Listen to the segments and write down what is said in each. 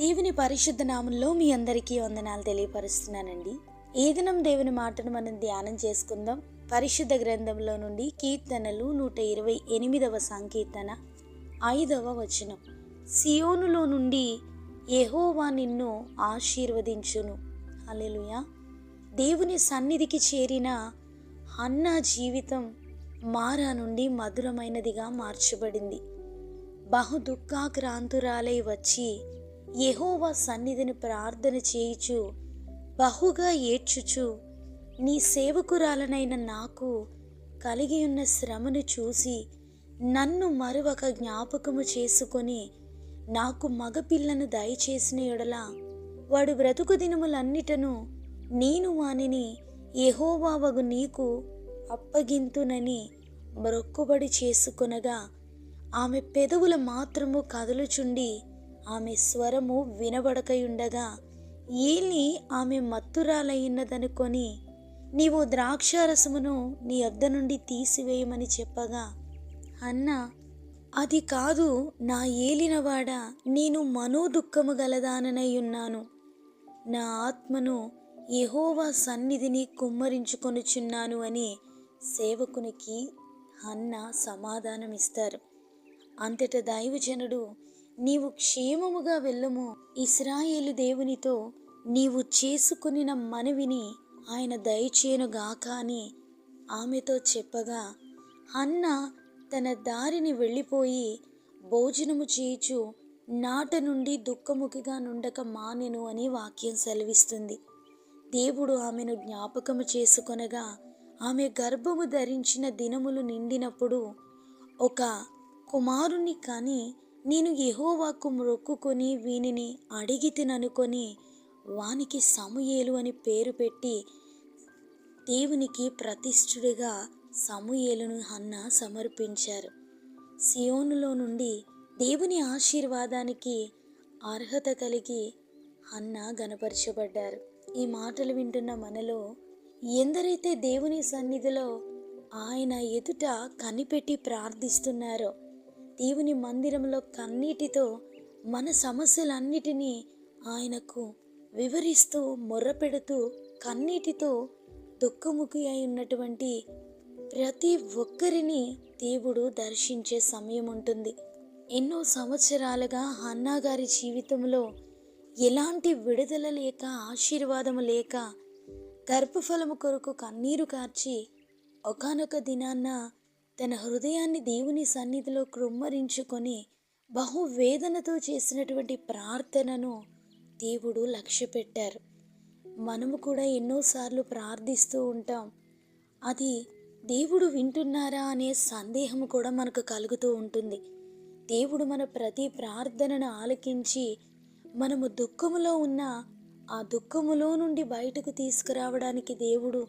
దేవుని పరిశుద్ధ నామంలో మీ అందరికీ వందనాలు తెలియపరుస్తున్నానండి. ఏ దినం దేవుని మాటను మనం ధ్యానం చేసుకుందాం? పరిశుద్ధ గ్రంథంలో నుండి కీర్తనలు నూట ఇరవై ఎనిమిదవ సంకీర్తన ఐదవ వచనం. సియోనులో నుండి యెహోవా నిన్ను ఆశీర్వదించును. అలెలుయ దేవుని సన్నిధికి చేరిన అన్న జీవితం మారా నుండి మధురమైనదిగా మార్చబడింది. బహు దుఃఖాక్రాంతురాలై వచ్చి యహోవా సన్నిధిని ప్రార్థన చేయుచు బహుగా ఏడ్చుచు నీ సేవకురాలనైన నాకు కలిగి ఉన్న శ్రమను చూసి నన్ను మరొక జ్ఞాపకము చేసుకొని నాకు మగపిల్లను దయచేసిన ఎడల వాడు బ్రతుకు దినములన్నిటను నేను వానిని యెహోవావగు నీకు అప్పగింతునని మొక్కుబడి చేసుకొనగా ఆమె పెదవుల మాత్రము కదులుచుండి ఆమె స్వరము వినబడకయుండగా ఏలి ఆమె మత్తురాలయ్యినదనుకొని నీవు ద్రాక్షారసమును నీ వద్ద నుండి తీసివేయమని చెప్పగా అన్న అది కాదు నా ఏలినవాడ నేను మనోదుఖము గలదాననై ఉన్నాను నా ఆత్మను యహోవా సన్నిధిని కుమ్మరించుకొనుచున్నాను అని సేవకునికి అన్న సమాధానమిస్తారు. అంతట దైవజనుడు నీవు క్షేమముగా వెళ్ళము. ఇస్రాయేలు దేవునితో నీవు చేసుకునిన మనవిని ఆయన దయచేయనుగాక అని ఆమెతో చెప్పగా అన్న తన దారిని వెళ్ళిపోయి భోజనము చేయుచు నాట నుండి దుఃఖముఖిగా నుండక మానెను అని వాక్యం సెలవిస్తుంది. దేవుడు ఆమెను జ్ఞాపకము చేసుకొనగా ఆమె గర్భము ధరించిన దినములు నిండినప్పుడు ఒక కుమారుని కానీ నేను యహోవాకు మొక్కుకొని వీనిని అడిగి తిననుకొని వానికి సమూయేలు అని పేరు పెట్టి దేవునికి ప్రతిష్ఠుడిగా సమూయేలును హన్న సమర్పించారు. సియోనులో నుండి దేవుని ఆశీర్వాదానికి అర్హత కలిగి అన్న గనపరచబడ్డారు ఈ మాటలు వింటున్న మనలో ఎందరైతే దేవుని సన్నిధిలో ఆయన ఎదుట కనిపెట్టి ప్రార్థిస్తున్నారో దేవుని మందిరంలో కన్నీటితో మన సమస్యలన్నిటినీ ఆయనకు వివరిస్తూ మొర్రపెడుతూ కన్నీటితో దుఃఖముఖి అయి ఉన్నటువంటి ప్రతి ఒక్కరిని దేవుడు దర్శించే సమయం ఉంటుంది. ఎన్నో సంవత్సరాలుగా హన్నా గారి జీవితంలో ఎలాంటి విడుదల లేక ఆశీర్వాదము లేక గర్భఫలము కొరకు కన్నీరు కార్చి ఒకనొక దినాన్న తన హృదయాన్ని దేవుని సన్నిధిలో కృమ్మరించుకొని బహువేదనతో చేసినటువంటి ప్రార్థనను దేవుడు లక్ష్య పెట్టారు మనము కూడా ఎన్నోసార్లు ప్రార్థిస్తూ ఉంటాం. అది దేవుడు వింటున్నారా అనే సందేహం కూడా మనకు కలుగుతూ ఉంటుంది. దేవుడు మన ప్రతి ప్రార్థనను ఆలకించి మనము దుఃఖములో ఉన్న ఆ దుఃఖములో నుండి బయటకు తీసుకురావడానికి దేవుడు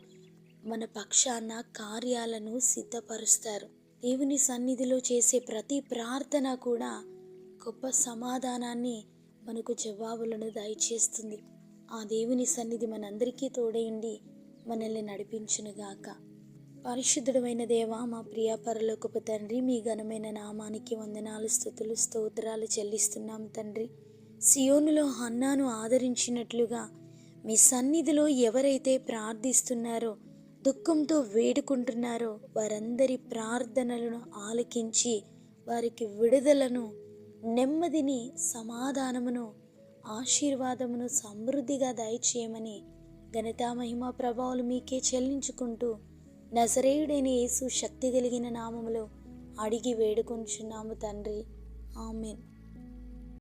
మన పక్షాన కార్యాలను సిద్ధపరుస్తారు. దేవుని సన్నిధిలో చేసే ప్రతి ప్రార్థన కూడా గొప్ప సమాధానాన్ని మనకు జవాబులను దయచేస్తుంది. ఆ దేవుని సన్నిధి మనందరికీ తోడైండి మనల్ని నడిపించునుగాక. పరిశుద్ధుడమైన దేవ మా ప్రియ పరలోకపు తండ్రి మీ ఘనమైన నామానికి వందనాలు స్థుతులు స్తోత్రాలు చెల్లిస్తున్నాం తండ్రి. సియోనులో హన్నాను ఆదరించినట్లుగా మీ సన్నిధిలో ఎవరైతే ప్రార్థిస్తున్నారో దుఃఖంతో వేడుకుంటున్నారో వారందరి ప్రార్థనలను ఆలకించి వారికి విడుదలను నెమ్మదిని సమాధానమును ఆశీర్వాదమును సమృద్ధిగా దయచేయమని ఘనతా మహిమ ప్రభావాలు మీకే చెల్లించుకుంటూ నజరేయుడైన యేసు శక్తి కలిగిన నామములో అడిగి వేడుకొంచున్నాము తండ్రి. ఆమెన్.